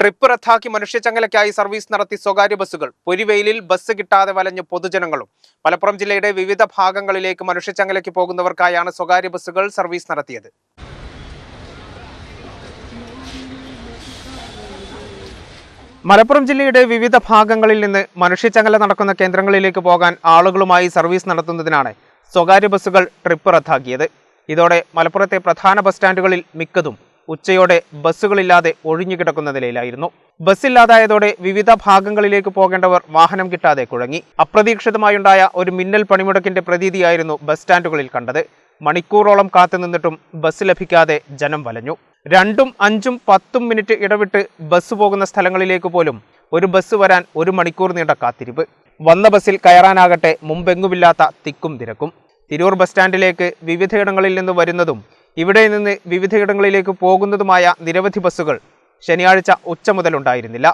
Trip റദ്ദാക്കി മനുഷ്യച്ചങ്ങലയ്ക്കായി service നടത്തി സ്വകാര്യ ബസ്സുകൾ. പൊരിവെയിലിൽ ബസ് കിട്ടാതെ വലഞ്ഞ പൊതുജനങ്ങളും. മലപ്പുറം ജില്ലയുടെ വിവിധ ഭാഗങ്ങളിലേക്ക് മനുഷ്യച്ചങ്ങലയ്ക്ക് പോകുന്നവർക്കായാണ് സ്വകാര്യ ബസ്സുകൾ സർവീസ് നടത്തിയത്. മലപ്പുറം ജില്ലയുടെ വിവിധ ഭാഗങ്ങളിൽ നിന്ന് മനുഷ്യച്ചങ്ങല നടക്കുന്ന കേന്ദ്രങ്ങളിലേക്ക് പോകാൻ ആളുകളുമായി സർവീസ് നടത്തുന്നതിനാണ് സ്വകാര്യ ബസ്സുകൾ ട്രിപ്പ് റദ്ദാക്കിയത്. ഇതോടെ മലപ്പുറത്തെ പ്രധാന ബസ് സ്റ്റാൻഡുകളിൽ മിക്കതും ഉച്ചയോടെ ബസ്സുകളില്ലാതെ ഒഴിഞ്ഞുകിടക്കുന്ന നിലയിലായിരുന്നു. ബസ്സില്ലാതായതോടെ വിവിധ ഭാഗങ്ങളിലേക്ക് പോകേണ്ടവർ വാഹനം കിട്ടാതെ കുഴങ്ങി. അപ്രതീക്ഷിതമായുണ്ടായ ഒരു മിന്നൽ പണിമുടക്കിന്റെ പ്രതീതിയായിരുന്നു ബസ് സ്റ്റാൻഡുകളിൽ കണ്ടത്. മണിക്കൂറോളം കാത്തുനിന്നിട്ടും ബസ് ലഭിക്കാതെ ജനം വലഞ്ഞു. രണ്ടും അഞ്ചും പത്തും മിനിറ്റ് ഇടവിട്ട് ബസ് പോകുന്ന സ്ഥലങ്ങളിലേക്ക് പോലും ഒരു ബസ് വരാൻ ഒരു മണിക്കൂർ നീണ്ട കാത്തിരിപ്പ്. വന്ന ബസ്സിൽ കയറാനാകട്ടെ മുമ്പെങ്ങുമില്ലാത്ത തിക്കും തിരക്കും. തിരൂർ ബസ് സ്റ്റാൻഡിലേക്ക് വിവിധയിടങ്ങളിൽ നിന്ന് വരുന്നതും ഇവിടെ നിന്ന് വിവിധയിടങ്ങളിലേക്ക് പോകുന്നതുമായ നിരവധി ബസ്സുകൾ ശനിയാഴ്ച ഉച്ച മുതലുണ്ടായിരുന്നില്ല